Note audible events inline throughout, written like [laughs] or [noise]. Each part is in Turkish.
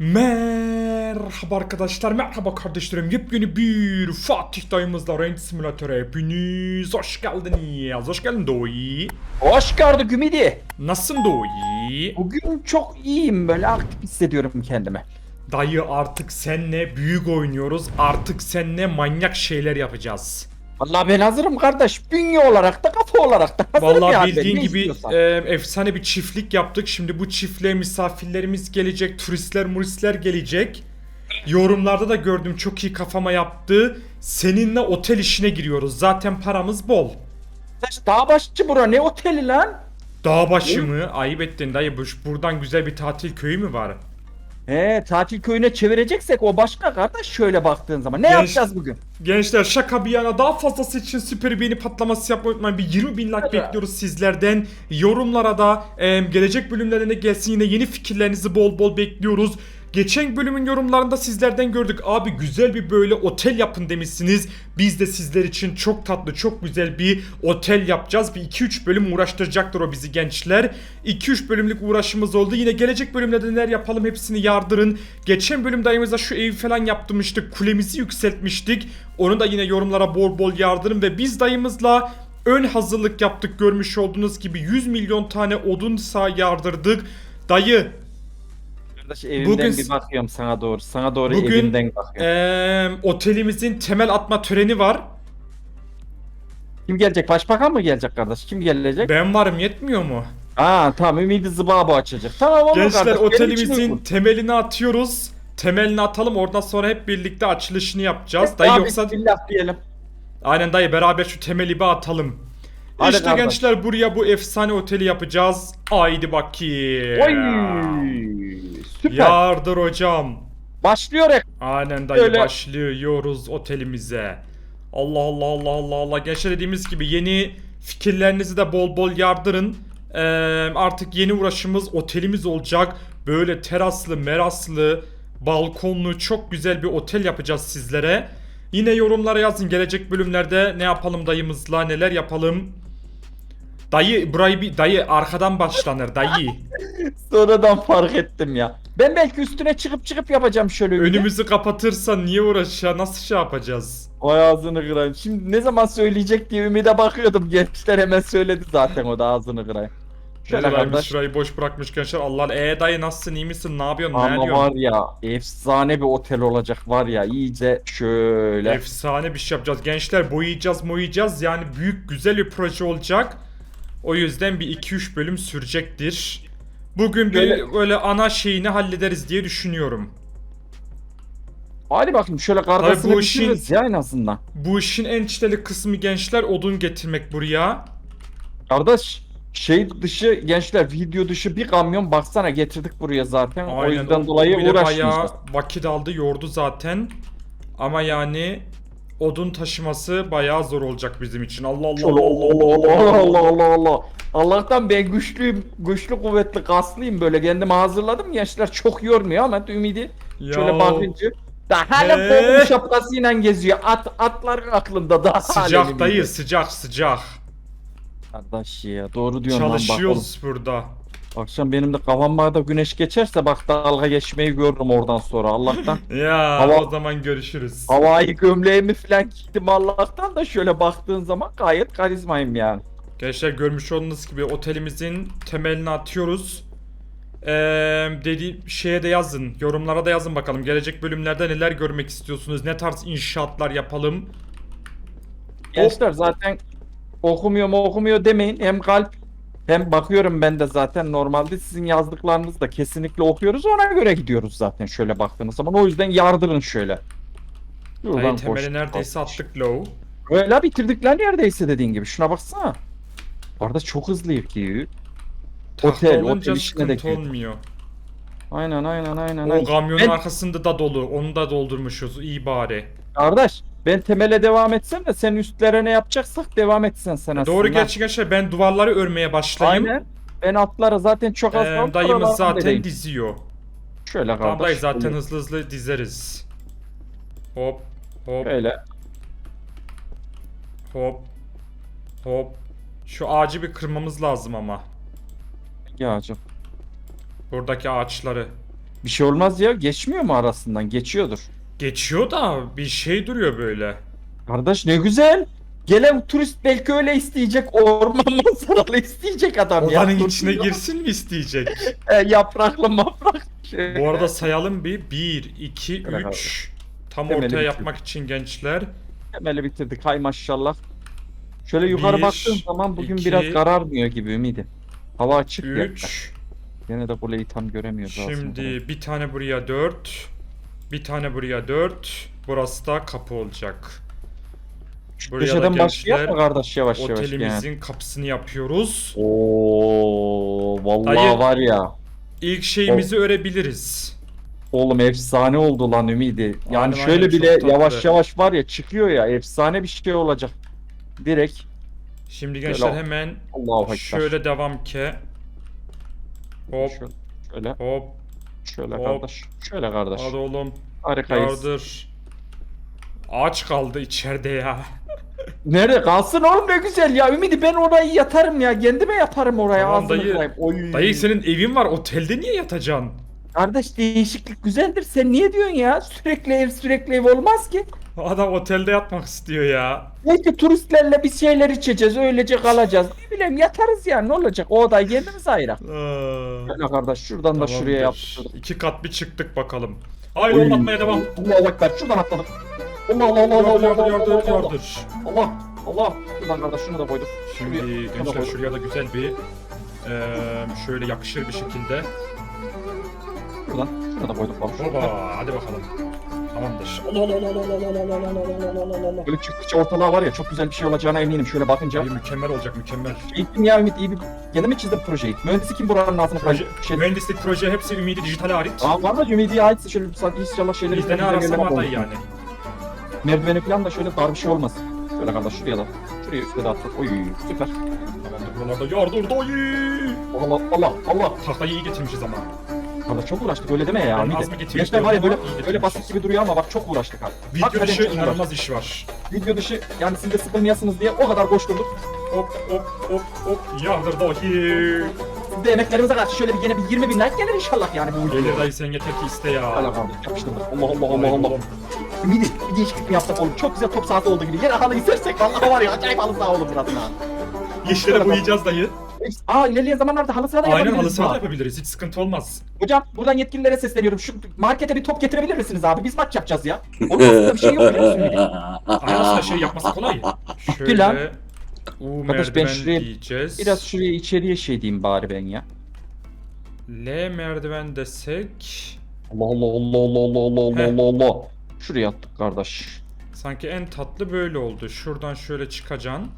Merhaba arkadaşlar, merhaba kardeşlerim. Yepyeni bir Fatih dayımızla Range Simülatör'e hepiniz hoş geldiniz. Hoş geldin Doğuy. Hoş gördük Ümidi. Nasılsın Doğuy? Bugün çok iyiyim böyle aktif hissediyorum kendimi. Dayı artık senle büyük oynuyoruz. Artık senle manyak şeyler yapacağız. Vallahi ben hazırım kardeş. Bünye olarak da kafa olarak da hazırım Vallahi yani. bildiğin Ne gibi istiyorsan. e, efsane bir çiftlik yaptık. Şimdi bu çiftliğe misafirlerimiz gelecek, turistler, muristler gelecek. Yorumlarda da gördüm çok iyi kafama yaptı. Seninle otel işine giriyoruz. Zaten paramız bol. Kardeş, Dağ başı bura ne oteli lan? Dağ başı mı? Ayıp ettin dayı. Bu- Buradan güzel bir tatil köyü mü var? He tatil köyüne çevireceksek o başka kardeş şöyle baktığın zaman. Ne Genç- yapacağız bugün? Gençler şaka bir yana daha fazlası için süper beğeni patlaması yapmayı unutmayın. Bir 20 bin like Hadi. bekliyoruz sizlerden. Yorumlara da e, gelecek bölümlerine gelsin yine yeni fikirlerinizi bol bol bekliyoruz. Geçen bölümün yorumlarında sizlerden gördük. Abi güzel bir böyle otel yapın demişsiniz. Biz de sizler için çok tatlı, çok güzel bir otel yapacağız. Bir 2-3 bölüm uğraştıracaktır o bizi gençler. 2-3 bölümlük uğraşımız oldu. Yine gelecek bölümlerde neler yapalım hepsini yardırın. Geçen bölüm dayımıza şu evi falan yaptırmıştık. Kulemizi yükseltmiştik. Onu da yine yorumlara bol bol yardırın ve biz dayımızla ön hazırlık yaptık görmüş olduğunuz gibi 100 milyon tane odun sağ yardırdık. Dayı Kardeş evimden Bugün- bir bakıyorum sana doğru. Sana doğru Bugün, evimden bakıyorum. eee, otelimizin temel atma töreni var. Kim gelecek? Başbakan mı gelecek kardeş? Kim gelecek? Ben varım yetmiyor mu? Aa tamam Ümidi Zıbabo açacak. Tamam olur Gençler kardeş. otelimizin temelini atıyoruz. Temelini atalım oradan sonra hep birlikte açılışını yapacağız. Dayı Abi, yoksa Bismillah diyelim. aynen dayı beraber şu temeli bir atalım. Hadi işte kardeş. gençler buraya bu efsane oteli yapacağız. Haydi bakayım. Oy! Süper. Yardır hocam. Başlıyor ek. Aynen dayı Öyle. başlıyoruz otelimize. Allah Allah Allah Allah Allah. Gençler dediğimiz gibi yeni fikirlerinizi de bol bol yardırın. Ee, artık yeni uğraşımız otelimiz olacak. Böyle teraslı, meraslı, balkonlu çok güzel bir otel yapacağız sizlere. Yine yorumlara yazın gelecek bölümlerde ne yapalım dayımızla neler yapalım. Dayı burayı bir dayı arkadan başlanır dayı. Sonradan fark ettim ya. Ben belki üstüne çıkıp çıkıp yapacağım şöyle. Ümidi. Önümüzü kapatırsan niye uğraşacağız? Nasıl şey yapacağız? Vay ağzını kırayım. Şimdi ne zaman söyleyecek diye Ümide bakıyordum. Gençler hemen söyledi zaten o da ağzını kırayım. Şöyle Şöyle kardeş. şurayı boş bırakmış gençler. Allah e dayı nasılsın iyi misin ne yapıyorsun ne Ama ediyorsun? var ya efsane bir otel olacak var ya iyice şöyle. Efsane bir şey yapacağız. Gençler boyayacağız boyayacağız yani büyük güzel bir proje olacak. O yüzden bir 2-3 bölüm sürecektir. Bugün Böyle- böyle ana şeyini hallederiz diye düşünüyorum. Hadi bakayım şöyle kargasını bu işin- bitiririz ya en azından. Bu işin en çileli kısmı gençler odun getirmek buraya. Kardeş şey dışı gençler video dışı bir kamyon baksana getirdik buraya zaten. o yüzden o- dolayı uğraşmayacağız. bayağı vakit aldı yordu zaten. Ama yani odun taşıması bayağı zor olacak bizim için. Allah Allah Allah Allah Allah Allah Allah Allah Allah. Allah'tan ben güçlüyüm, güçlü kuvvetli kaslıyım böyle kendimi hazırladım gençler çok yormuyor ama ümidi şöyle Ya. bakınca da hala He. kolun şapkasıyla geziyor. At atların aklında daha Sıcak halen dayı ümidi. sıcak sıcak. Kardeş ya doğru diyorsun lan bak. Çalışıyoruz burada. Akşam benim de kafamda da güneş geçerse bak dalga geçmeyi görürüm oradan sonra Allah'tan. [laughs] Ya Hava- o zaman görüşürüz. Havai gömleğimi falan gittim Allah'tan da şöyle baktığın zaman gayet karizmayım yani. Gençler görmüş olduğunuz gibi otelimizin temelini atıyoruz. Ee, dedi şeye de yazın. Yorumlara da yazın bakalım. Gelecek bölümlerde neler görmek istiyorsunuz? Ne tarz inşaatlar yapalım? Gençler zaten okumuyor mu okumuyor demeyin. Hem kalp hem bakıyorum ben de zaten normalde sizin yazdıklarınızı da kesinlikle okuyoruz. Ona göre gidiyoruz zaten şöyle baktığınız zaman. O yüzden yardırın şöyle. Dayı koş- temeli neredeyse attık low. Öyle bitirdikler neredeyse dediğin gibi. Şuna baksana. Orada çok hızlı ki. Tahta Otel, olunca otel işine de sıkıntı olmuyor. Aynen aynen aynen. O aynen. kamyonun Ben- arkasında da dolu. Onu da doldurmuşuz. İyi bari. Kardeş ben temele devam etsem de sen üstlere ne yapacaksak devam etsen sen aslında. Doğru gerçi gençler ben duvarları örmeye başlayayım. Aynen. Ben atlara zaten çok az Ee, dayımız zaten vereyim. diziyor. Şöyle kardeş. Dayı zaten şöyle. hızlı hızlı dizeriz. Hop hop Şöyle. hop hop. Şu ağacı bir kırmamız lazım ama. Yağcım. Buradaki ağaçları. Bir şey olmaz ya. Geçmiyor mu arasından? Geçiyordur. Geçiyor da bir şey duruyor böyle. Kardeş ne güzel. Gelen turist belki öyle isteyecek. Orman [laughs] manzaralı isteyecek adam ya. Odanın Dur, içine dur. girsin mi isteyecek? [laughs] E, yapraklı maprak. Şey. Bu arada sayalım bir. 1, 2, Bırak 3. Tam Temeli ortaya bitirdim. yapmak için gençler. Temeli bitirdik. Hay maşallah. Şöyle yukarı Bir, baktığım zaman bugün iki, biraz kararmıyor gibi ümidi. Hava açık ya. 3. Yine de kuleyi tam göremiyoruz aslında. Şimdi bir tane buraya 4. Bir tane buraya 4. Burası da kapı olacak. Şu buraya köşeden başlayalım mı kardeş yavaş yavaş Otelimizin yani. kapısını yapıyoruz. Oo vallahi Dayı. var ya. İlk şeyimizi örebiliriz. Oğlum efsane oldu lan Ümidi. Yani Aynen, şöyle aynen, bile tatlı. yavaş yavaş var ya çıkıyor ya efsane bir şey olacak. Direkt Şimdi gençler Şöyle- hemen Ekber. şöyle devam ke. Hop şöyle, hop. Şöyle Hop. kardeş. Şöyle kardeş. Hadi oğlum. Harikayız. Yardır. Ağaç kaldı içeride ya. [laughs] Nerede kalsın oğlum ne güzel ya. Ümidi ben orayı yatarım ya. Kendime yaparım oraya. Tamam ağzını dayı. kırayım. Oy. Dayı senin evin var otelde niye yatacaksın? Kardeş değişiklik güzeldir. Sen niye diyorsun ya? Sürekli ev sürekli ev olmaz ki. Adam otelde yatmak istiyor ya. Belki turistlerle bir şeyler içeceğiz. Öylece kalacağız. Ne bileyim yatarız ya. Ne olacak? O odayı kendimiz ayırak. Aa, Öyle kardeş şuradan da şuraya yapıştırdık. İki kat bir çıktık bakalım. Haydi Oy. oğlum atmaya devam. Allahu Ekber şuradan atladık. Allah Allah Allah Allah Yardır Allah yardır Allah yardır Allah yardır. Allah Allah. Şuradan kardeş şunu da koyduk. Şimdi Şuraya- gençler şuraya da güzel bir eee, şöyle yakışır bir şekilde. Şuradan şunu da koyduk. Bak. Hoba hadi bakalım. Tamamdır. Allah Allah Allah Allah Allah Allah Allah Allah Allah Allah Allah. Böyle çıktıkça ortalığa var ya çok güzel bir şey olacağına eminim şöyle bakınca. Dayı mükemmel olacak mükemmel. Eğitim ya Ümit iyi bir... Gene mi çizdin projeyi? Mühendisi kim buranın altına Proje? Şey... mühendislik proje hepsi Ümidi Dijital'e ait. Aa var mı Ümit'e aitse şöyle sanki inşallah şeyleri... Bizde ne var koymuş. yani. Merdiveni falan da şöyle dar bir şey olmasın. Şöyle kardeş şuraya da. Şuraya üstte de attık. Oy süper. Tamamdır buralarda yardır dayı. Allah Allah Allah. Tahtayı iyi getirmişiz ama. Kardeş çok uğraştık öyle deme ya. Ben az mı getirmiştim? Gençler var ya böyle, İyi böyle basit gibi duruyor ama bak çok uğraştık abi. Video Hakikaten dışı çok uğraştık. inanılmaz iş var. Video dışı yani siz de sıkılmayasınız diye o kadar koşturduk. Hop hop hop hop yardır dayı. Siz de emeklerimize karşı şöyle bir yine bir 20 bin like gelir inşallah yani bu videoya. Gelir dayı sen yeter ki iste ya. Allah kardeş yapıştırdık. Allah Allah Allah Allah. Bir, bir değişiklik mi yapsak oğlum? Çok güzel top sahası oldu gibi. Yine halı istersek vallahi var ya acayip halı saha olur burası ha. Yeşile boyayacağız dayı. Aa ilerleyen zamanlarda halı sahada Aynen yapabiliriz. halı saha da ha. yapabiliriz. Hiç sıkıntı olmaz. Hocam buradan yetkililere sesleniyorum. Şu markete bir top getirebilir misiniz abi? Biz maç yapacağız ya. Onun aslında bir şey yok biliyor musun? Ümit? Ay aslında şey yapması kolay. lan. Şöyle U Kardeş, ben merdiven şuraya diyeceğiz. Biraz şuraya içeriye şey diyeyim bari ben ya. L merdiven desek Allah Allah Allah Allah Allah Allah. Allah Allah Allah. Şuraya attık kardeş. sanki en tatlı böyle oldu. Şuradan şöyle çıkacaksın.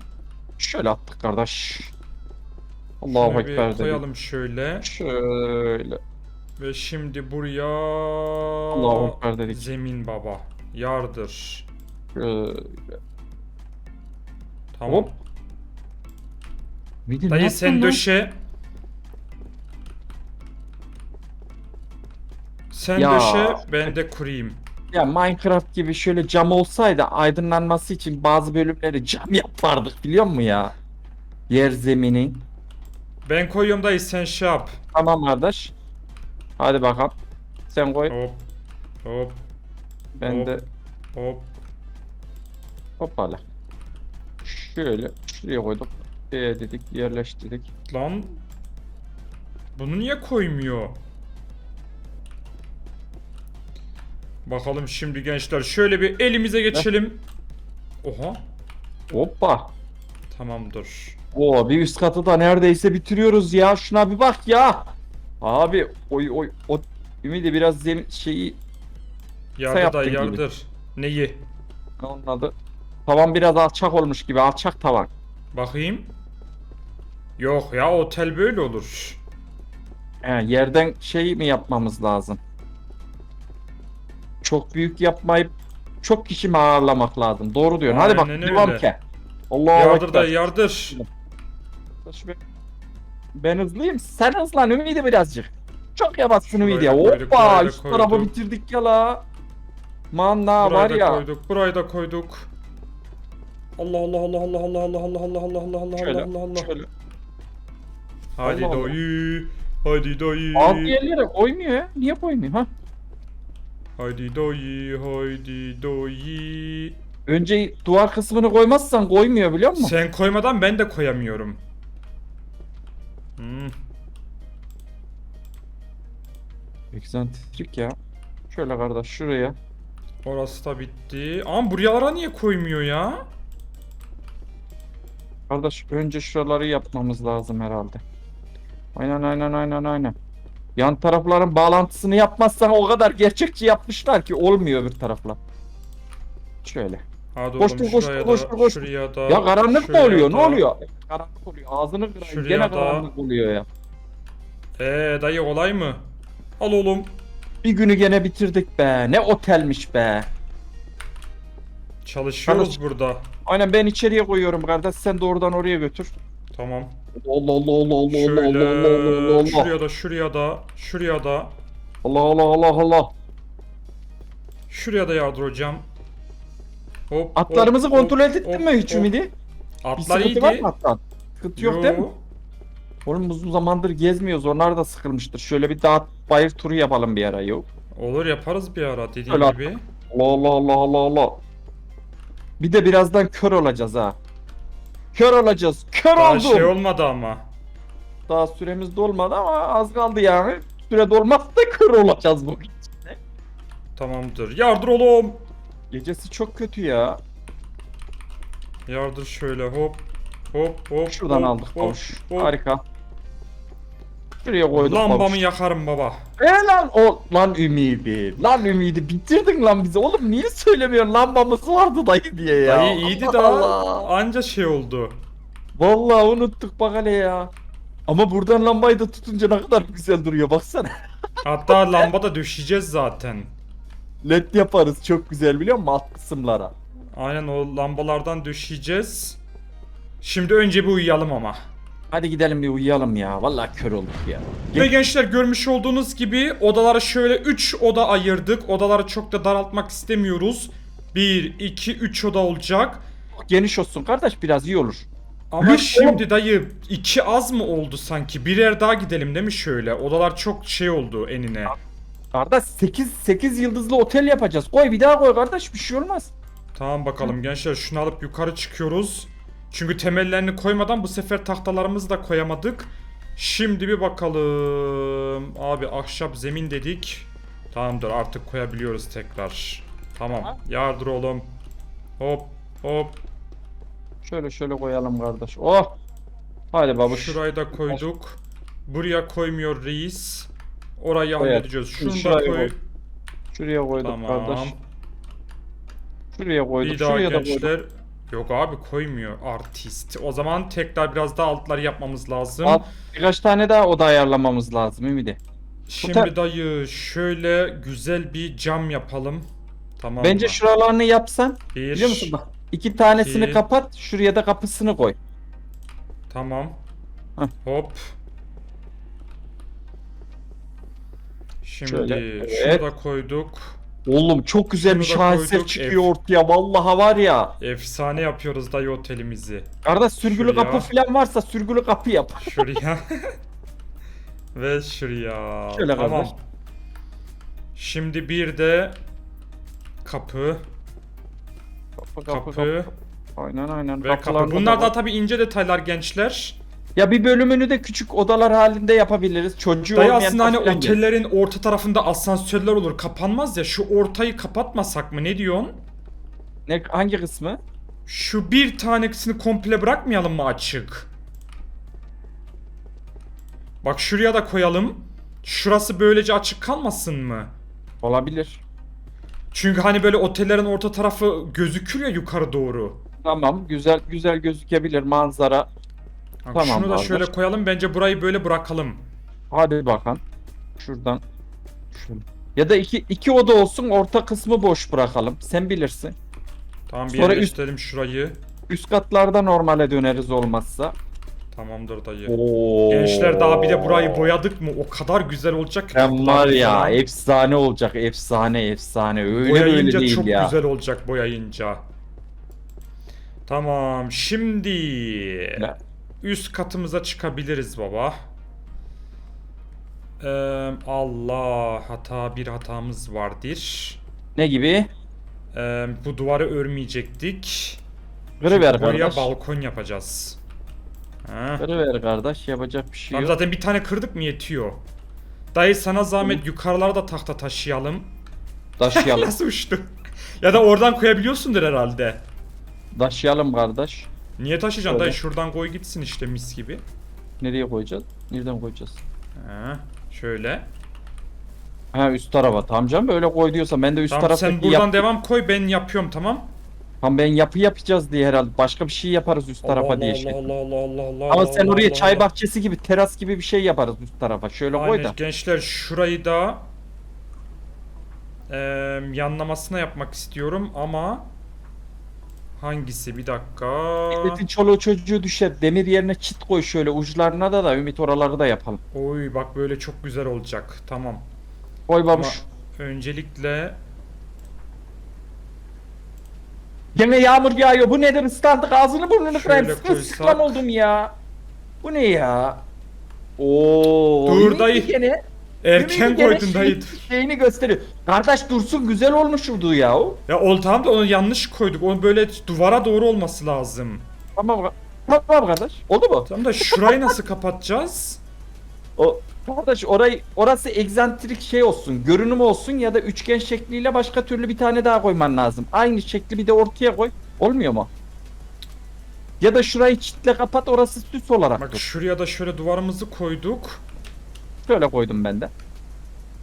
Şöyle attık kardeş. Allahu Şunu bir Ekber dedik. koyalım şöyle. Şöyle. Ve şimdi buraya Allahu Ekber dedik. zemin baba. Yardır. Şöyle. Tamam. Hop. Ne Dayı yaptın sen lan? döşe. Sen Ya. döşe ben de kurayım. Ya Minecraft gibi şöyle cam olsaydı aydınlanması için bazı bölümleri cam yapardık biliyor musun ya? Yer zemini. Ben koyuyorum dayı sen şey yap. Tamam kardeş. Hadi bakalım. Sen koy. Hop. Hop. Ben hop. de Hop. hoppala. Şöyle şuraya koyduk. E dedik yerleştirdik. Lan. Bunu niye koymuyor? Bakalım şimdi gençler şöyle bir elimize geçelim. Oha. Hoppa. Tamamdır. Oo bir üst katı da neredeyse bitiriyoruz ya. Şuna bir bak ya. Abi oy oy o Ümidi biraz zemin şeyi Yardır yaptın gibi. yardır. Neyi? ne onun adı? Tavan biraz alçak olmuş gibi alçak tavan. Bakayım. Yok ya otel böyle olur. He, yerden şey mi yapmamız lazım? Çok büyük yapmayıp çok kişi mi ağırlamak lazım? Doğru diyorsun. Hadi bak Aynen devam öyle. ki. Allahu Yardır dayı yardır. Şu- Ben hızlıyım. Sen hızlan Ümidi birazcık. Çok yavaşsın Ümidi ya. Koyduk, Hoppa burayı da üst tarafı koyduk. bitirdik ya la. Man na var Burayı da ya. koyduk. Burayı da koyduk. Allah Allah Allah Allah Allah Allah Allah Allah Allah Allah Allah Şöyle Allah Allah. şöyle. Hadi Allah Allah. dayı. Haydi dayı. Bazı yerlere koymuyor ya. Niye koymuyor ha? Haydi dayı, haydi dayı. Önce duvar kısmını koymazsan koymuyor biliyor musun? Sen koymadan ben de koyamıyorum. Hmm. Egzantrik ya. Şöyle kardeş şuraya. Orası da bitti. Ama buralara niye koymuyor ya? Kardeş önce şuraları yapmamız lazım herhalde. Aynen aynen aynen aynen. Yan tarafların bağlantısını yapmazsan o kadar gerçekçi yapmışlar ki olmuyor bir tarafla. Şöyle. Hadi Koştur, oğlum koştur, şuraya koştur, da, koştur. şuraya da. Ya karanlık mı şuraya oluyor? Ne da. oluyor? Karanlık oluyor. Ağzını kırayım. Şuraya Gene da. karanlık oluyor ya. Ee dayı olay mı? Al oğlum. Bir günü gene bitirdik be. Ne otelmiş be. Çalışıyoruz Çalış- burada. Aynen ben içeriye koyuyorum kardeş. Sen de oradan oraya götür. Tamam. Allah Allah Allah Allah Allah Şöyle Allah Allah Allah Allah. şuraya da şuraya da şuraya da Allah Allah Allah Allah. şuraya da yardır hocam. Hop. Atlarımızı hop, kontrol hop, ettin hop, mi hiç hop. Ümidi? Bir Atlar sıkıntı iyiydi. var mı attan? Sıkıntı yok değil mi? Yo. Oğlum uzun zamandır gezmiyoruz. Onlar da sıkılmıştır. Şöyle bir dağ bayır turu yapalım bir ara yok. Olur yaparız bir ara dediğin Öyle gibi. Allah Allah Allah Allah Allah. Bir de birazdan kör olacağız ha. Kör olacağız. Kör Daha oldum. şey olmadı ama. Daha süremiz dolmadı ama az kaldı yani. Süre dolmazsa kör olacağız bugün. Tamamdır. Yardır oğlum. Gecesi çok kötü ya. Yardır şöyle hop. Hop hop. Şuradan hop, aldık hop, babuş. hop. Harika. Şuraya koyduk Lambamı babuş. yakarım baba. E lan o lan ümidi. Lan ümidi bitirdin lan bizi. Oğlum niye söylemiyorsun lambamız vardı dayı diye ya. Dayı iyiydi Allah da Allah. anca şey oldu. Vallahi unuttuk bak hele ya. Ama buradan lambayı da tutunca ne kadar güzel duruyor baksana. Hatta lamba da düşeceğiz zaten. LED yaparız çok güzel biliyor musun alt kısımlara. Aynen o lambalardan düşeceğiz. Şimdi önce bir uyuyalım ama. Hadi gidelim bir uyuyalım ya. Vallahi kör olduk ya. Ve gençler görmüş olduğunuz gibi odaları şöyle 3 oda ayırdık. Odaları çok da daraltmak istemiyoruz. 1, 2, 3 oda olacak. Geniş olsun kardeş biraz iyi olur. Ama Büyük şimdi dayı 2 az mı oldu sanki? Birer daha gidelim değil mi şöyle? Odalar çok şey oldu enine. Kardeş 8 8 yıldızlı otel yapacağız. Koy bir daha koy kardeş bir şey olmaz. Tamam bakalım gençler şunu alıp yukarı çıkıyoruz. Çünkü temellerini koymadan bu sefer tahtalarımızı da koyamadık. Şimdi bir bakalım. Abi ahşap zemin dedik. Tamamdır artık koyabiliyoruz tekrar. Tamam. Tamam. Yardır oğlum. Hop hop. Şöyle şöyle koyalım kardeş. Oh. Hadi babuş. Şurayı da koyduk. Buraya koymuyor reis. Orayı Koyar. halledeceğiz. Şunu da Şuraya koy. koy. Şuraya koyduk Tamam. kardeş. Şuraya koyduk. Bir daha Şuraya da koyduk. gençler. Yok abi koymuyor artist. O zaman tekrar biraz daha altları yapmamız lazım. Alt, birkaç tane daha oda ayarlamamız lazım Ümidi. Şimdi dayı şöyle güzel bir cam yapalım. Tamam Bence mı? şuralarını yapsan. Bir, Biliyor musun bak. iki tanesini iki. kapat. Şuraya da kapısını koy. Tamam. Heh. Hop. Şimdi Şöyle, şunu evet. da koyduk. Oğlum çok güzel bir Şunu da şaheser koyduk, çıkıyor ev. ortaya. Vallahi var ya. Efsane yapıyoruz dayı otelimizi. Kardeş sürgülü Şuraya. kapı falan varsa sürgülü kapı yap. Şuraya. [laughs] Ve şuraya. Şöyle tamam. kardeş. Şimdi bir de kapı. Kapı Kapı. Aynen aynen. Ve kapı. Bunlar da da var. tabii ince detaylar gençler. Ya bir bölümünü de küçük odalar halinde yapabiliriz. Çocuğu Dayı olmayan aslında hani falan gelir. otellerin orta tarafında asansörler olur kapanmaz ya şu ortayı kapatmasak mı ne diyorsun? Ne, hangi kısmı? Şu bir tanesini komple bırakmayalım mı açık? Bak şuraya da koyalım. Şurası böylece açık kalmasın mı? Olabilir. Çünkü hani böyle otellerin orta tarafı gözükür ya yukarı doğru. Tamam güzel güzel gözükebilir manzara. Bak Tamam, şunu da kardeş. şöyle koyalım. Bence burayı böyle bırakalım. Hadi bakalım. Şuradan. Şöyle. Ya da iki, iki oda olsun orta kısmı boş bırakalım. Sen bilirsin. Tamam bir Sonra yerleştirelim şurayı. Üst katlarda normale döneriz olmazsa. Tamamdır dayı. Oo. Gençler daha bir de burayı boyadık mı o kadar güzel olacak ki. Kapılar var ya falan. efsane olacak efsane efsane öyle böyle boyayınca değil çok ya. güzel olacak boyayınca. Tamam şimdi Ne? Üst katımıza çıkabiliriz baba. Eee, Allah hata bir hatamız vardır. Ne gibi? Eee, bu duvarı örmeyecektik. Kırıver Buraya kardeş. balkon yapacağız. Ha. Kırıver kardeş. Yapacak bir şey Tamam yok. zaten bir tane kırdık mı yetiyor. Dayı sana zahmet yukarılara da tahta taşıyalım. Taşıyalım. [laughs] Nasıl uçtu? ya da oradan koyabiliyorsundur herhalde. Taşıyalım kardeş. Niye taşıyacaksın Öyle. dayı şuradan koy gitsin işte mis gibi. Nereye koyacağız? Nereden koyacağız? Ha, şöyle. Ha üst tarafa. Tamam canım böyle koy diyorsa ben de üst Tamam taraftaki sen buradan devam koy ben yapıyorum tamam. Tamam ben yapı yapacağız diye herhalde. Başka bir şey yaparız üst tarafa Allah diye Allah şey. Allah Allah Allah Allah Ama Allah sen Allah oraya Allah çay Allah. bahçesi gibi teras gibi bir şey yaparız üst tarafa. Şöyle koy Aynen da. gençler şurayı da eee, yanlamasına yapmak istiyorum ama hangisi bir dakika. Milletin çoluğu çocuğu düşer. Demir yerine çit koy şöyle uçlarına da da Ümit oraları da yapalım. Oy bak böyle çok güzel olacak tamam. Koy Ama babuş. öncelikle Gene yağmur yağıyor. Bu nedir? Islandık ağzını burnunu Şöyle kırayım. koysak. Sıklam oldum ya. Bu ne ya? Oo. Dur dayı. Gene, erken Ümit gene koydun şey- dayı. Şeyini gösteriyor. Kardeş dursun güzel olmuş oldu ya. o. Ya ol tamam da onu yanlış koyduk. Onu böyle duvara doğru olması lazım. Tamam. Tamam kardeş. Oldu mu? Tamam da şurayı nasıl kapatacağız? O kardeş orayı orası egzantrik şey olsun, görünüm olsun ya da üçgen şekliyle başka türlü bir tane daha koyman lazım. Aynı şekli bir de ortaya koy. Olmuyor mu? Ya da şurayı çitle kapat orası süs olarak Bak dur. şuraya da şöyle duvarımızı koyduk. Şöyle koydum ben de.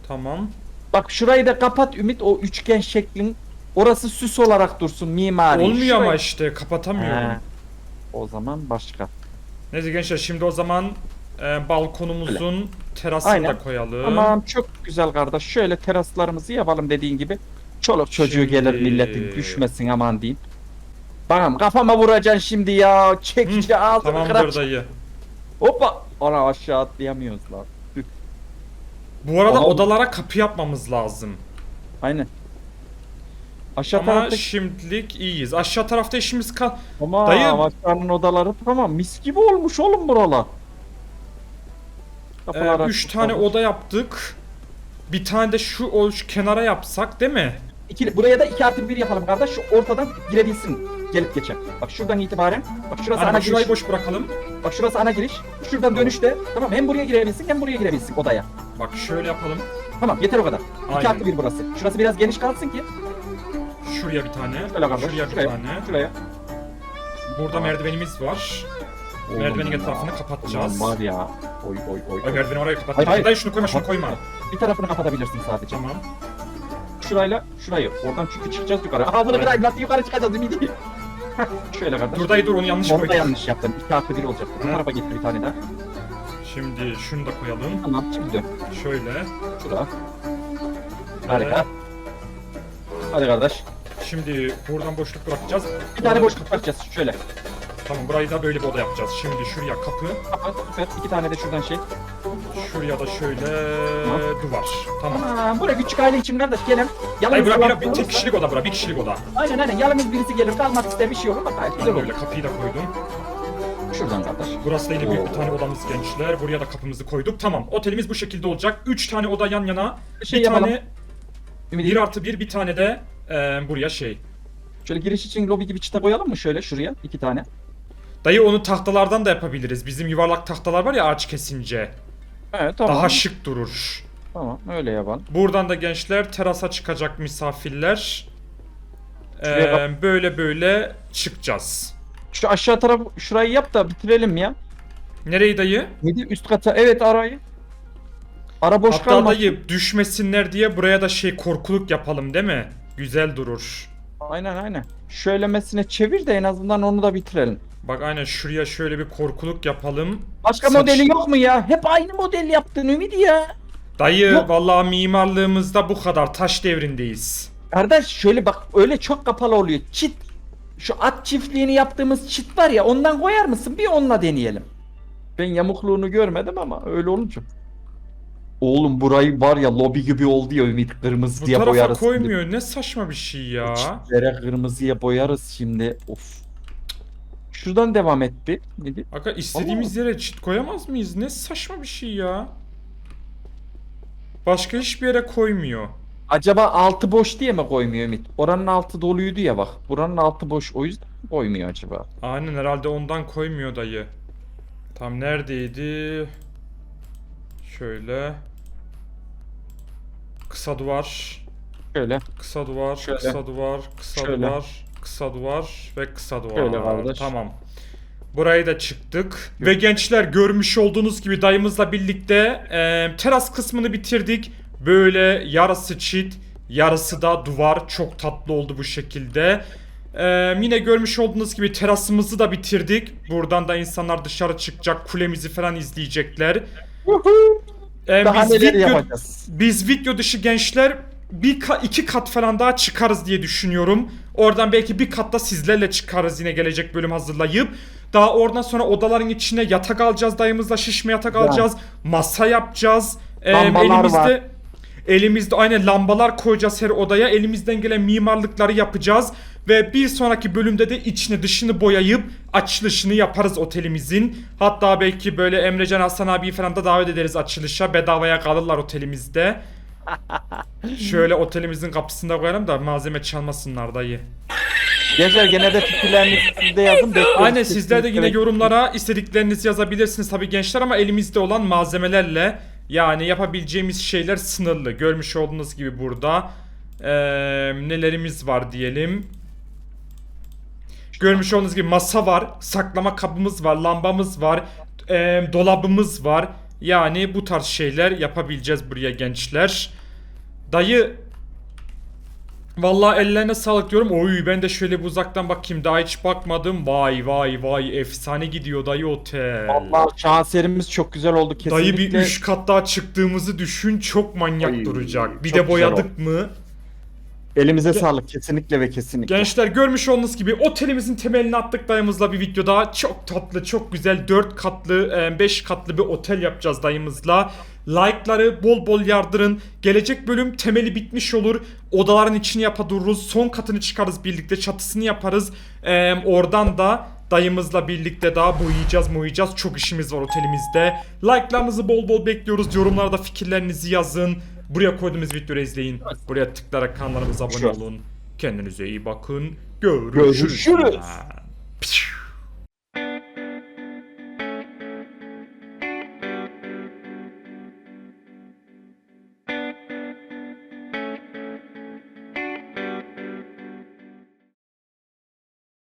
Tamam. Bak şurayı da kapat Ümit o üçgen şeklin orası süs olarak dursun mimari. Olmuyor ama Şurayı- işte kapatamıyorum. He. O zaman başka. Neyse gençler şimdi o zaman e, balkonumuzun terasını Aynen. da koyalım. Tamam çok güzel kardeş. Şöyle teraslarımızı yapalım dediğin gibi. Çoluk çocuğu Şimdi- gelir milletin düşmesin aman diyeyim. Bakalım kafama vuracaksın şimdi ya. Çekici ağzını Tamamdır kırar. dayı. Hoppa. Ana aşağı atlayamıyoruz lan. Bu arada Aha. odalara kapı yapmamız lazım. Aynen. Aşağı Ama tarafta şimdilik iyiyiz. Aşağı tarafta işimiz kal... ama Dayı- aşağının odaları tamam mis gibi olmuş oğlum buralar. Ee, Kapılar üç açık tane kalmış. oda yaptık. Bir tane de şu, o, şu kenara yapsak değil mi? İkili, buraya da 2 artı 1 yapalım kardeş. Şu ortadan girebilsin. Gelip geçen. Bak şuradan itibaren. Bak şurası ana şurayı giriş. boş bırakalım. Bak şurası ana giriş. Şuradan dönüşte. Tamam hem buraya girebilsin hem buraya girebilsin odaya. Bak şöyle yapalım. Tamam yeter o kadar. 2 Aynen. artı 1 burası. Şurası biraz geniş kalsın ki. Şuraya bir tane. Şöyle kardeş. Şuraya bir Şuraya. tane. Şuraya. Burada merdivenimiz var. Merdivenin etrafını kapatacağız. Ulan var ya. Oy oy oy. Ay merdiveni oraya. Hayır, hayır. Dayı şunu koyma şunu koyma. Bir tarafını kapatabilirsin sadece. Tamam. Şurayla şurayı. Oradan çünkü çıkacağız yukarı. Ağzını kırayım nasıl yukarı çıkacağız ümidi. Şöyle dayı dur onu yanlış Onu da koydum. yanlış yaptım. 2 artı 1 olacak. Bu Hı. tarafa getir bir tane daha. Şimdi şunu da koyalım. Tamam şimdi dön. Şöyle. Şurada. Harika. Hadi kardeş. Şimdi buradan boşluk bırakacağız. Bir tane boşluk bırakacağız. Şöyle. Tamam burayı da böyle bir oda yapacağız. Şimdi şuraya kapı. Kapat. Süper. İki tane de şuradan şey. Şuraya da şöyle duvar. Tamam. Tamam. Buraya küçük aile için kardeş gelin. Yalnız bura bir, bir tek kişilik oda bura. Bir kişilik oda. Aynen aynen. Yalnız birisi gelir kalmak ister bir şey olur. Bak gayet güzel Ben olur. böyle kapıyı da koydum. Şuradan kardeş. Burası da yine büyük bir tane odamız gençler. Buraya da kapımızı koyduk. Tamam. Otelimiz bu şekilde olacak. 3 tane oda yan yana. Şey bir yapalım. tane Ümidi. 1 artı 1 bir tane de e, buraya şey. Şöyle giriş için lobi gibi çıta koyalım mı şöyle şuraya? iki tane. Dayı onu tahtalardan da yapabiliriz. Bizim yuvarlak tahtalar var ya ağaç kesince. Evet tamam. Daha şık durur. Tamam öyle yapalım. Buradan da gençler terasa çıkacak misafirler. Şuraya Ee, böyle böyle çıkacağız. Şu aşağı taraf şurayı yap da bitirelim ya. Nereyi dayı? Neydi üst kata? Evet arayı. Ara boş Hatta kalmasın. dayı düşmesinler diye buraya da şey korkuluk yapalım değil mi? Güzel durur. Aynen aynen. Şöylemesine çevir de en azından onu da bitirelim. Bak aynen şuraya şöyle bir korkuluk yapalım. Başka Saç- modeli yok mu ya? Hep aynı model yaptın Ümidi ya. Dayı Yok. vallahi mimarlığımızda bu kadar taş devrindeyiz. Kardeş şöyle bak öyle çok kapalı oluyor. Çit. Şu at çiftliğini yaptığımız çit var ya ondan koyar mısın? Bir onunla deneyelim. Ben yamukluğunu görmedim ama öyle olunca. Oğlum burayı var ya lobi gibi oldu ya Ümit kırmızı Bu diye tarafa boyarız. koymuyor. Ne saçma bir şey ya. Çitlere kırmızıya boyarız şimdi. Of. Şuradan devam et bir. Neydi? Aka istediğimiz yere çit koyamaz mıyız? Ne saçma bir şey ya. Başka hiçbir yere koymuyor. Acaba altı boş diye mi koymuyor Ümit? Oranın altı doluydu ya bak. Buranın altı boş o yüzden mi koymuyor acaba? Aynen herhalde ondan koymuyor dayı. Tam neredeydi? Şöyle. Kısa duvar. Şöyle. Kısa duvar, Şöyle. kısa duvar, kısa Şöyle. duvar, kısa duvar ve kısa duvar. Şöyle kardeş. Tamam. Burayı da çıktık. Ve gençler görmüş olduğunuz gibi dayımızla birlikte e, teras kısmını bitirdik. Böyle yarısı çit, yarısı da duvar. Çok tatlı oldu bu şekilde. E, yine görmüş olduğunuz gibi terasımızı da bitirdik. Buradan da insanlar dışarı çıkacak, kulemizi falan izleyecekler. E, Daha biz neler video- yapacağız? biz video dışı gençler bir ka- iki kat falan daha çıkarız diye düşünüyorum. Oradan belki bir katta sizlerle çıkarız yine gelecek bölüm hazırlayıp. Daha oradan sonra odaların içine yatak alacağız dayımızla şişme yatak alacağız. Masa yapacağız. Ee, Lambalar elimizde var. elimizde aynen lambalar koyacağız her odaya. Elimizden gelen mimarlıkları yapacağız. Ve bir sonraki bölümde de içini dışını boyayıp açılışını yaparız otelimizin. Hatta belki böyle Emrecan Hasan abi falan da davet ederiz açılışa. Bedavaya kalırlar otelimizde. Şöyle otelimizin kapısında koyalım da malzeme çalmasınlar dayı. Gençler gene de fikirlerinizi siz de yazın. Bekliyoruz. Aynen sizler de yine Kesinlikle. yorumlara istediklerinizi yazabilirsiniz tabii gençler ama elimizde olan malzemelerle yani yapabileceğimiz şeyler sınırlı. Görmüş olduğunuz gibi burada eee, nelerimiz var diyelim. Görmüş olduğunuz gibi masa var, saklama kabımız var, lambamız var, eee, dolabımız var. Yani bu tarz şeyler yapabileceğiz buraya gençler. Dayı Vallahi ellerine sağlık diyorum. Oy ben de şöyle bir uzaktan bakayım. Daha hiç bakmadım. Vay vay vay efsane gidiyor dayı otel. Allah şaheserimiz çok güzel oldu kesinlikle. Dayı bir üç kat daha çıktığımızı düşün. Çok manyak Ay, duracak. Bir de boyadık mı? Elimize sağlık kesinlikle ve kesinlikle. Gençler görmüş olduğunuz gibi otelimizin temelini attık dayımızla bir videoda. Çok tatlı, çok güzel 4 katlı, 5 katlı bir otel yapacağız dayımızla. Like'ları bol bol yardırın. Gelecek bölüm temeli bitmiş olur. Odaların içini yapadururuz. Son katını çıkarız birlikte. Çatısını yaparız. Ee, oradan da dayımızla birlikte daha boyayacağız boyayacağız. Çok işimiz var otelimizde. Like'larınızı bol bol bekliyoruz. Yorumlarda fikirlerinizi yazın. Buraya koyduğumuz videoyu izleyin. Buraya tıklayarak kanalımıza abone olun. Kendinize iyi bakın. Görüşürüz. Görüşürüz.